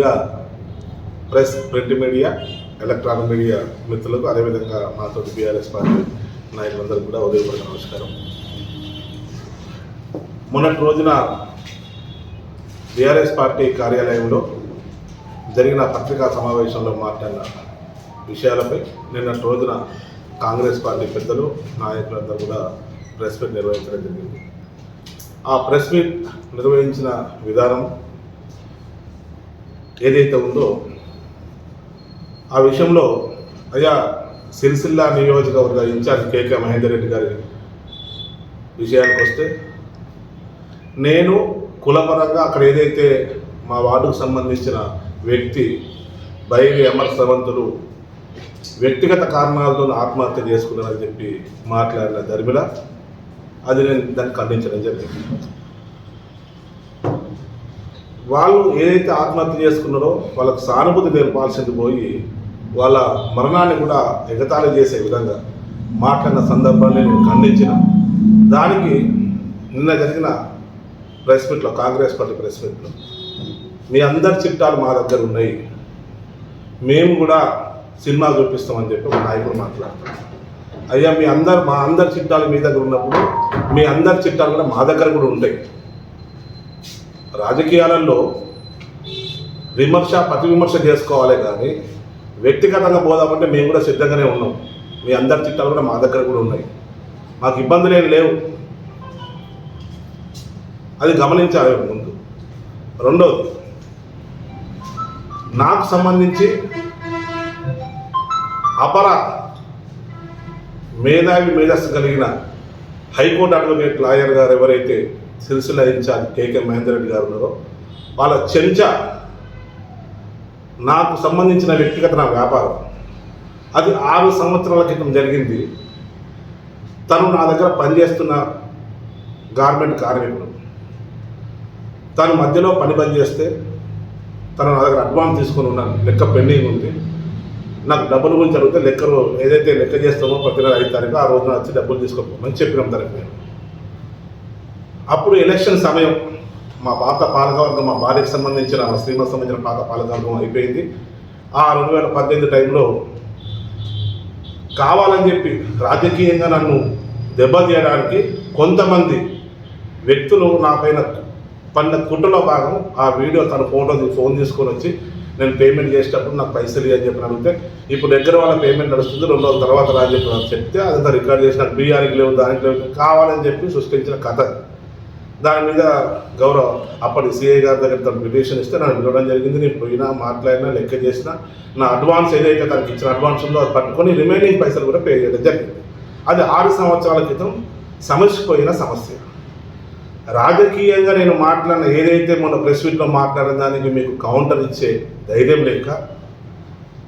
ముందుగా press print media electronic media మిత్రులకు అదేవిధంగా మాతో బీఆర్ఎస్ పార్టీ నాయకులందరూ కూడా ఉదయపూర్వక నమస్కారం. మొన్నటి రోజున బీఆర్ఎస్ పార్టీ కార్యాలయంలో జరిగిన పత్రికా సమావేశంలో మాట్లాడిన విషయాలపై నిన్నటి రోజున కాంగ్రెస్ పార్టీ పెద్దలు నాయకులందరూ కూడా ప్రెస్ మీట్ నిర్వహించడం జరిగింది. ఆ ప్రెస్ మీట్ నిర్వహించిన విధానం ఏదైతే ఉందో ఆ విషయంలో అయ్యా సిరిసిల్ల నియోజకవర్గ ఇన్ఛార్జ్ కేకే మహేందర్ రెడ్డి గారి విషయానికి వస్తే నేను కులపరంగా అక్కడ ఏదైతే మా వార్డుకు సంబంధించిన వ్యక్తి బైరి అమర్ సవంతులు వ్యక్తిగత కారణాలతో ఆత్మహత్య చేసుకున్నారని చెప్పి మాట్లాడిన ధర్మిల అది నేను దాన్ని ఖండించడం జరిగింది. వాళ్ళు ఏదైతే ఆత్మహత్య చేసుకున్నారో వాళ్ళకు సానుభూతి తెలపాల్సింది పోయి వాళ్ళ మరణాన్ని కూడా ఎగతాళి చేసే విధంగా మాట్లాడిన సందర్భాన్ని నేను ఖండించిన. దానికి నిన్న జరిగిన ప్రెస్ మీట్లో కాంగ్రెస్ పార్టీ ప్రెస్ మీట్లో మీ అందరి చిట్టాలు మా దగ్గర ఉన్నాయి. మేము కూడా సినిమా చూపిస్తామని చెప్పి ఒక నాయకుడు మాట్లాడతాం అయ్యా మీ అందరు మా అందరి చిట్టాలు మీ దగ్గర ఉన్నప్పుడు మీ అందరి చిట్టాలు కూడా మా దగ్గర కూడా ఉంటాయి. రాజకీయాలలో విమర్శ ప్రతి విమర్శ చేసుకోవాలి కానీ వ్యక్తిగతంగా పోదామంటే మేము కూడా సిద్ధంగానే ఉన్నాం. మీ అందరి చిట్టాలు కూడా మా దగ్గర కూడా ఉన్నాయి. మాకు ఇబ్బందులు ఏం లేవు. అది గమనించాలి ముందు. రెండోది నాకు సంబంధించి అపర మేధావి మేధస్సు కలిగిన హైకోర్టు అడ్వకేట్ లాయర్ గారు ఎవరైతే Sircilla incharge K K Mahender Reddy గారు ఉన్నారో. వాళ్ళ చెంచా నాకు సంబంధించిన వ్యక్తిగత నా వ్యాపారం. అది ఆరు సంవత్సరాల క్రితం జరిగింది. తను నా దగ్గర పనిచేస్తున్న గార్మెంట్ కార్మికుడు. తను మధ్యలో పని పని చేస్తే తను నా దగ్గర అడ్వాన్స్ తీసుకొని ఉన్నాను. లెక్క పెండింగ్ ఉంది. నాకు డబ్బుల గురించి అడిగితే లెక్కలు ఏదైతే లెక్క చేస్తామో ప్రతి నెల ఐదు తారీఖు ఆ రోజున వచ్చి డబ్బులు తీసుకోమని చెప్పినాం తనకి. నేను అప్పుడు ఎలక్షన్ సమయం మా పాత పాలకవర్గం మా భార్యకు సంబంధించిన మా శ్రీమతి సంబంధించిన పాత పాలకవర్గం అయిపోయింది. ఆ రెండు వేల పద్దెనిమిది టైంలో కావాలని చెప్పి రాజకీయంగా నన్ను దెబ్బతీయడానికి కొంతమంది వ్యక్తులు నాపైన పన్న కుట్రలో భాగం ఆ వీడియో తన ఫోటో ఫోన్ తీసుకొని వచ్చి నేను పేమెంట్ చేసేటప్పుడు నాకు పైసలు అని చెప్పి అడిగితే ఇప్పుడు దగ్గర వాళ్ళ పేమెంట్ నడుస్తుంది రెండు రోజుల తర్వాత రాని చెప్పి చెప్తే అదంతా రికార్డ్ చేసిన బియ్యానికి లేవు దానికి లేవు కావాలని చెప్పి సృష్టించిన కథ. దాని మీద గౌరవ. అప్పటి సిఐ గారి దగ్గర తను పిటిషన్ ఇస్తే నన్ను పిలవడం జరిగింది. నేను పోయినా మాట్లాడినా లెక్క చేసిన నా అడ్వాన్స్ ఏదైతే తనకి ఇచ్చిన అడ్వాన్స్ ఉందో అది పట్టుకొని రిమైనింగ్ పైసలు కూడా పే చేయడం జరిగింది. అది ఆరు సంవత్సరాల క్రితం సమసిపోయిన సమస్య. రాజకీయంగా నేను మాట్లాడిన ఏదైతే మొన్న ప్రెస్ మీట్లో మాట్లాడిన దానికి మీకు కౌంటర్ ఇచ్చే ధైర్యం లేక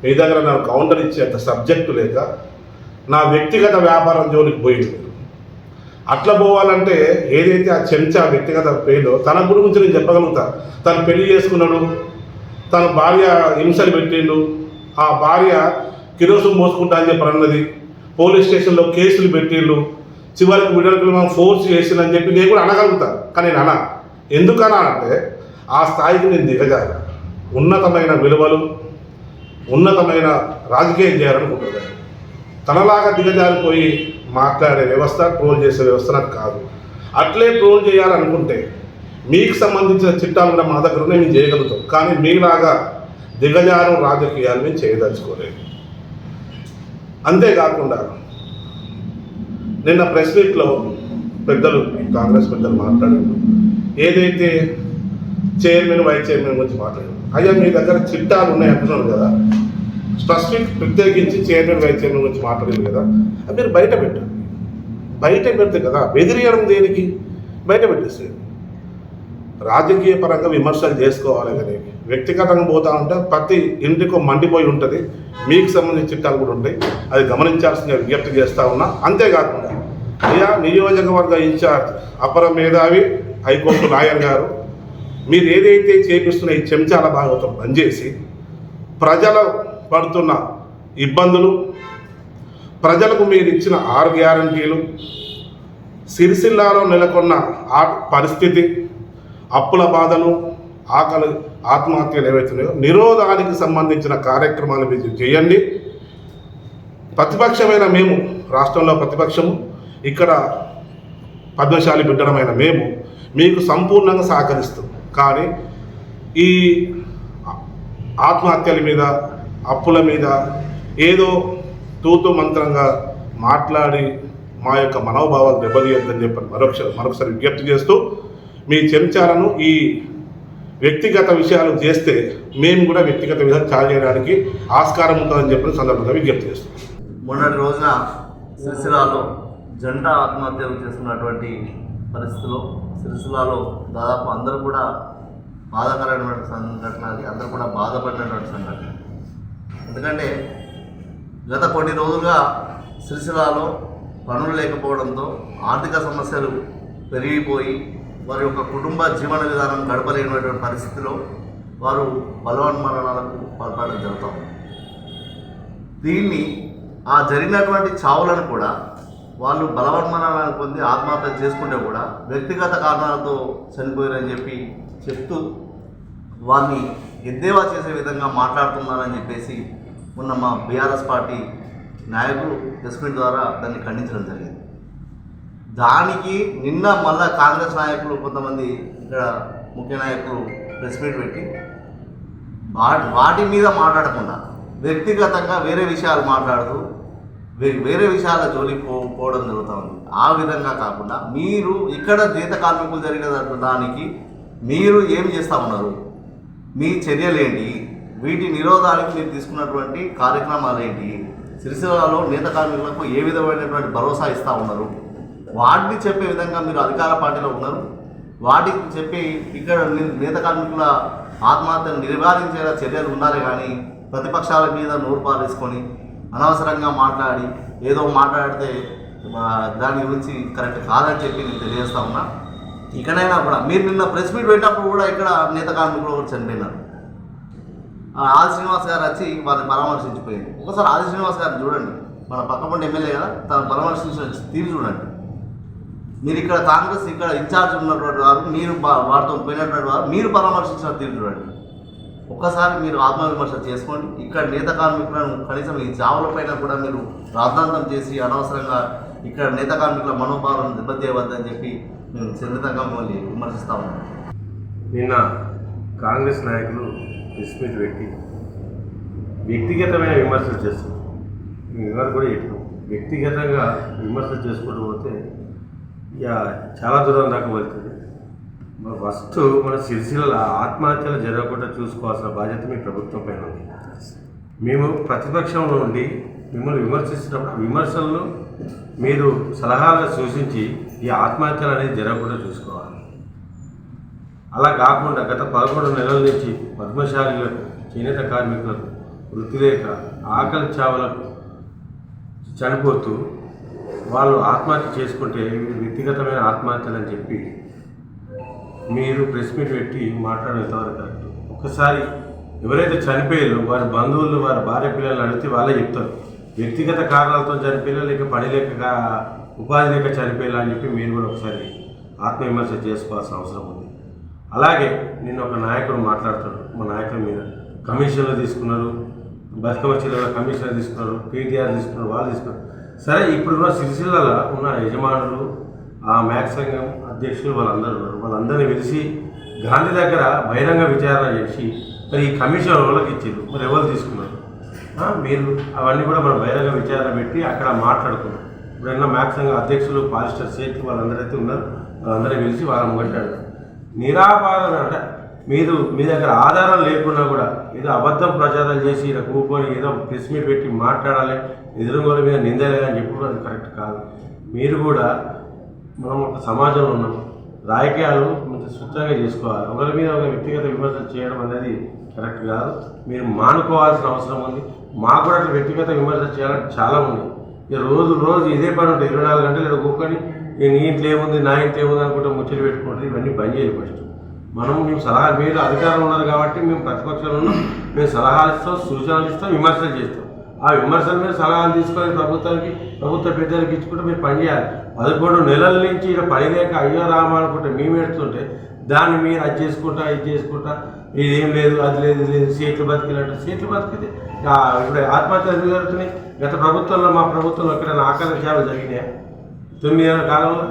మీ దగ్గర నాకు కౌంటర్ ఇచ్చే అంత సబ్జెక్టు లేక నా వ్యక్తిగత వ్యాపారం జోలికి పోయింది. అట్లా పోవాలంటే ఏదైతే ఆ చెంచా వ్యక్తిగత పేలో తన గురించి నేను చెప్పగలుగుతా. తను పెళ్ళి చేసుకున్నాడు తన భార్య హింసలు పెట్టిండు ఆ భార్య కిరోసం మోసుకుంటా అని చెప్పి అన్నది పోలీస్ స్టేషన్లో కేసులు పెట్టిండు చివరికి విడుదలకు మనం ఫోర్స్ చేసిందని చెప్పి నేను కూడా అనగలుగుతా. కానీ నేను అనా. ఎందుకనా అంటే ఆ స్థాయికి నేను దిగజారు ఉన్నతమైన విలువలు ఉన్నతమైన రాజకీయం చేయాలనుకుంటున్నాను. తనలాగా దిగజారిపోయి మాట్లాడే వ్యవస్థ ట్రోల్ చేసే వ్యవస్థ నాకు కాదు. అట్లే ట్రోల్ చేయాలనుకుంటే మీకు సంబంధించిన చిట్టాలు కూడా మా దగ్గర మేము చేయగలుగుతాం. కానీ మీలాగా దిగజారం రాజకీయాలు మేము చేయదలుచుకోలేదు. అంతేకాకుండా నిన్న ప్రెస్ మీట్లో పెద్దలు కాంగ్రెస్ పెద్దలు మాట్లాడారు. ఏదైతే చైర్మన్ వైస్ చైర్మన్ గురించి మాట్లాడారు. అయ్యా మీ దగ్గర చిట్టాలు ఉన్నాయి అంటున్నారు కదా. స్పెసిఫిక్ ప్రత్యేకించి చైర్మన్ వైస్ చైర్మన్ గురించి మాట్లాడింది కదా. అది మీరు బయట పెట్టండి. బయట పెడితే కదా బెదిరియడం దేనికి? బయట పెట్టేసేది రాజకీయ పరంగా విమర్శలు చేసుకోవాలి కానీ వ్యక్తిగతంగా పోతా ఉంటే ప్రతి ఇంటికి మండిపోయి ఉంటుంది. మీకు సంబంధించిన చిట్టాలు కూడా ఉంటాయి. అది గమనించాల్సిన విజ్ఞప్తి చేస్తా ఉన్నా. అంతేకాకుండా అయ్యా నియోజకవర్గ ఇన్ఛార్జ్ అపర మేధావి హైకోర్టు లాయర్ గారు మీరు ఏదైతే చేపిస్తున్న ఈ చెంచాల భాగవతం బంద్ చేసి పడుతున్న ఇబ్బందులు ప్రజలకు మీరు ఇచ్చిన ఆరు గ్యారంటీలు సిరిసిల్లాలో నెలకొన్న ఆ పరిస్థితి అప్పుల బాధలు ఆకలి ఆత్మహత్యలు ఏవైతున్నాయో నిరోధానికి సంబంధించిన కార్యక్రమాలు మీరు చేయండి. ప్రతిపక్షమైన మేము రాష్ట్రంలో ప్రతిపక్షము ఇక్కడ పద్మశాలి బిడ్డడమైన మేము మీకు సంపూర్ణంగా సహకరిస్తాం. కానీ ఈ ఆత్మహత్యల మీద అప్పుల మీద ఏదో తూతు మంత్రంగా మాట్లాడి మా యొక్క మనోభావాలు దెబ్బతీయద్దని చెప్పని మరొకసారి మరొకసారి విజ్ఞప్తి చేస్తూ మీ చెంచాలను ఈ వ్యక్తిగత విషయాలు చేస్తే మేము కూడా వ్యక్తిగత విషయాలు చాలా చేయడానికి ఆస్కారం ఉంటుందని చెప్పిన సందర్భంగా విజ్ఞప్తి చేస్తాం మొన్నటి రోజున సిరిసిల్లాలో జంట ఆత్మహత్యలు చేస్తున్నటువంటి పరిస్థితిలో సిరిసిల్లాలో దాదాపు అందరూ కూడా బాధాకరమైనటువంటి సంఘటన అది అందరూ కూడా బాధపడినటువంటి సంఘటన. ఎందుకంటే గత కొన్ని రోజులుగా సిరిసిల్లాలో పనులు లేకపోవడంతో ఆర్థిక సమస్యలు పెరిగిపోయి వారి యొక్క కుటుంబ జీవన విధానం గడపలేనటువంటి పరిస్థితిలో వారు బలవన్మరణాలకు పాల్పడడం జరుగుతాం. దీన్ని ఆ జరిగినటువంటి చావులను కూడా వాళ్ళు బలవన్మరణాలను పొంది ఆత్మహత్య చేసుకుంటే కూడా వ్యక్తిగత కారణాలతో చనిపోయారని చెప్పి చెప్తూ వారిని ఎద్దేవా చేసే విధంగా మాట్లాడుతున్నారని చెప్పేసి ఉన్న మా బీఆర్ఎస్ పార్టీ నాయకులు ప్రెస్ ద్వారా దాన్ని ఖండించడం జరిగింది. దానికి నిన్న మళ్ళా కాంగ్రెస్ నాయకులు కొంతమంది ఇక్కడ ముఖ్య నాయకులు ప్రెస్ మీట్ పెట్టి వా- వాటి మీద మాట్లాడకుండా వ్యక్తిగతంగా వేరే విషయాలు మాట్లాడుతూ వే- వేరే విషయాల జోలికి పో పోవడం జరుగుతూ ఉంది. ఆ విధంగా కాకుండా మీరు ఇక్కడ జీత కార్మికులు జరిగిన దానికి మీరు ఏం చేస్తూ ఉన్నారు? మీ చర్యలు ఏంటి వీటి నిరోధానికి మీరు తీసుకున్నటువంటి కార్యక్రమాలు ఏంటి సిరిసిల్లలో నేత కార్మికులకు ఏ విధమైనటువంటి భరోసా ఇస్తూ ఉన్నారు? వాటిని చెప్పే విధంగా మీరు అధికార పార్టీలో ఉన్నారు? వాటికి చెప్పి ఇక్కడ నేత కార్మికుల ఆత్మహత్యను నివారించేలా చర్యలు ఉండాలి కానీ ప్రతిపక్షాల మీద నోరు పారేసుకొని అనవసరంగా మాట్లాడి ఏదో మాట్లాడితే దాని గురించి కరెక్ట్ కాదని చెప్పి నేను తెలియజేస్తా ఉన్నా. ఇక్కడైనా కూడా. మీరు నిన్న ప్రెస్ మీట్ పెట్టినప్పుడు కూడా ఇక్కడ నేత కార్మికులు కూడా చనిపోయినారు. ఆ, ఆది శ్రీనివాస్ గారు వచ్చి వారిని పరామర్శించిపోయింది. ఒకసారి ఆది శ్రీనివాస్ గారిని చూడండి. మన పక్కపండి ఎమ్మెల్యే కదా తను పరామర్శించిన తీరు చూడండి. మీరు ఇక్కడ కాంగ్రెస్ ఇక్కడ ఇన్ఛార్జ్ ఉన్నటువంటి వారు మీరు వారితో పోయినటువంటి వారు మీరు పరామర్శించిన తీరు చూడండి. ఒక్కసారి మీరు ఆత్మవిమర్శ చేసుకోండి. ఇక్కడ నేత కార్మికులను కనీసం ఈ చావుల పైన కూడా మీరు రాద్ధాంతం చేసి అనవసరంగా ఇక్కడ నేత కార్మికుల మనోభావాలను దెబ్బతీయవద్దని చెప్పి మేము సున్నితంగా మిమ్మల్ని విమర్శిస్తా నిన్న కాంగ్రెస్ నాయకులు ప్రెస్ మీట్ పెట్టి వ్యక్తిగతమైన విమర్శలు చేస్తారు మేము కూడా చెప్పాం. వ్యక్తిగతంగా విమర్శలు చేసుకుంటూ పోతే ఇక చాలా దూరం దాకా వెళ్తుంది. ఫస్ట్ మన సిరిసిల్ల ఆత్మహత్యలు జరగకుండా చూసుకోవాల్సిన బాధ్యత మీ ప్రభుత్వం పైన ఉంది. మేము ప్రతిపక్షంలో ఉండి మిమ్మల్ని విమర్శిస్తున్నప్పుడు ఆ విమర్శలను మీరు సలహాలుగా సూచించి ఈ ఆత్మహత్యలు అనేది జరగకుండా చూసుకోవాలి. అలా కాకుండా గత పదకొండు నెలల నుంచి పద్మశాలీలకు చేనేత కార్మికులకు వృత్తి లేక ఆకలి చావలకు చనిపోతూ వాళ్ళు ఆత్మహత్య చేసుకుంటే వ్యక్తిగతమైన ఆత్మహత్యలు అని చెప్పి మీరు ప్రెస్ మీట్ పెట్టి మాట్లాడేంతవరకు కరెక్ట్? ఒకసారి ఎవరైతే చనిపోయారో వారి బంధువులు వారి భార్య పిల్లలు అడిగితే వాళ్ళే చెప్తారు. వ్యక్తిగత కారణాలతో చనిపోయారు లేక పని లేక ఉపాధి లేక చనిపోయేలా అని చెప్పి మీరు కూడా ఒకసారి ఆత్మవిమర్శ చేసుకోవాల్సిన అవసరం ఉంది. అలాగే నిన్న ఒక నాయకుడు మాట్లాడుతున్నాడు. మా నాయకుల మీద కమిషన్లు తీసుకున్నారు. బతుకమ్మ చీరల కమిషన్లు తీసుకున్నారు. పీటీఆర్ తీసుకున్నారు. వాళ్ళు తీసుకున్నారు. సరే ఇప్పుడున్న సిరిసిల్లలో ఉన్న యజమానులు ఆ మ్యాక్ సంఘం అధ్యక్షులు వాళ్ళందరూ ఉన్నారు. వాళ్ళందరినీ పిలిచి గాంధీ దగ్గర బహిరంగ విచారణ చేసి మరి ఈ కమిషన్ వాళ్ళకి ఇచ్చారు మరి ఎవరు తీసుకున్నారు? మీరు అవన్నీ కూడా మనం బహిరంగ విచారణ పెట్టి అక్కడ మాట్లాడుకున్నాం. ఎప్పుడైనా మ్యాథ్స్ అధ్యక్షులు పాలిస్టర్ సేట్ వాళ్ళందరైతే ఉన్నారు. వాళ్ళందరూ పిలిచి వారం కొట్టాడు నిరాపాదన అంటే మీరు మీ దగ్గర ఆధారం లేకున్నా కూడా ఏదో అబద్ధం ప్రచారం చేసి ఇలా కూకొని ఏదో ప్రెస్ మీట్ పెట్టి మాట్లాడాలి ఎదురుగోల మీద నిందలేదని అని అది కరెక్ట్ కాదు. మీరు కూడా మనం ఒక సమాజంలో ఉన్నాం. రాజకీయాలు కొంచెం స్వచ్ఛంగా చేసుకోవాలి. ఒకరి మీద ఒక వ్యక్తిగత విమర్శలు చేయడం అనేది కరెక్ట్ కాదు. మీరు మానుకోవాల్సిన అవసరం ఉంది. మాకు కూడా అట్లా వ్యక్తిగత విమర్శలు చేయాలని చాలా ఉంది. ఇక రోజు రోజు ఇదే పని ఉంటుంది. ఇరవై నాలుగు గంటలు ఇక్కడ కూర్చొని నీ ఇంట్లో ఏముంది నా ఇంట్లో ఏముంది అనుకుంటే ముచ్చట్లు పెట్టుకుంటుంది. ఇవన్నీ బంద్ చేయాలి ఫస్ట్ మనం మేము సలహా మీరు అధికారం ఉన్నారు కాబట్టి మేము ప్రతిపక్షంలో ఉన్నాం. మేము సలహాలు ఇస్తాం సూచనలు ఇస్తాం విమర్శలు చేస్తాం. ఆ విమర్శల మీద సలహాలు తీసుకొని ప్రభుత్వానికి ప్రభుత్వ పెద్దలకు ఇచ్చుకుంటే మీరు పని చేయాలి. పదకొండు నెలల నుంచి ఇక్కడ పని లేక అయ్యో రామా అనుకుంటే మేము ఏడుస్తుంటే దాన్ని మీరు అది చేసుకుంటా ఇది చేసుకుంటా ఇదేం లేదు అది లేదు ఇది లేదు సీట్లు బతికినట్టు. సీట్లు బతికితే ఇప్పుడు ఆత్మహత్యలు ఎందుకు జరుగుతున్నాయి. గత ప్రభుత్వంలో మా ప్రభుత్వంలో ఎక్కడైనా ఆకలి జరిగినాయా? తొమ్మిది ఏళ్ళ కాలంలో?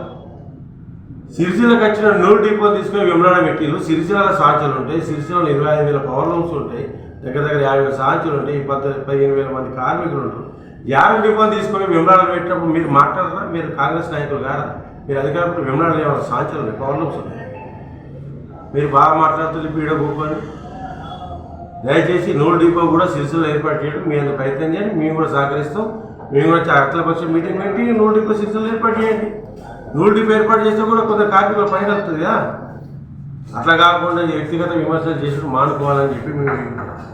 సిరిసిలకు వచ్చిన నూరు డిపో తీసుకుని విమలాడ పెట్టిలు సిరిసిలలో సాంచులు ఉంటాయి. సిరిసిలలో ఇరవై ఐదు వేల పవర్ లూమ్స్ ఉంటాయి. దగ్గర దగ్గర యాభై వేల సాంచులు ఉంటాయి. పద్ద పదిహేను వేల మంది కార్మికులు ఉంటారు. యాభై డిపో తీసుకొని విమలాడ పెట్టినప్పుడు మీరు మాట్లాడరా? మీరు కాంగ్రెస్ నాయకులు కారా? మీరు అధికారులు విమలాడ ఏమైనా సాంచులు ఉన్నాయి పవర్ లూమ్స్ ఉన్నాయి మీరు బాగా మాట్లాడుతుంది పీడ కూకొని దయచేసి నూరు డిపో కూడా సిరిసిలో ఏర్పాటు చేయడం మీ అంత ప్రయత్నం చేయండి. మేము కూడా సహకరిస్తాం. మేము కూడా అఖిల పక్ష మీటింగ్ పెట్టి నూరు డిపో సిరిసిలో ఏర్పాటు చేయండి. నూరు డిపో ఏర్పాటు చేస్తే కూడా కొంత కార్మికుల పని కలుగుతుంది కదా. అట్లా కాకుండా వ్యక్తిగత విమర్శలు చేసుకుని మానుకోవాలని చెప్పి మేము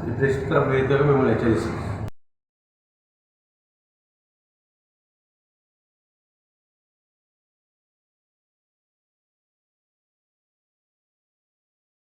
ఈ ప్రెస్ క్లబ్ మిమ్మల్ని హెచ్చరిస్తాం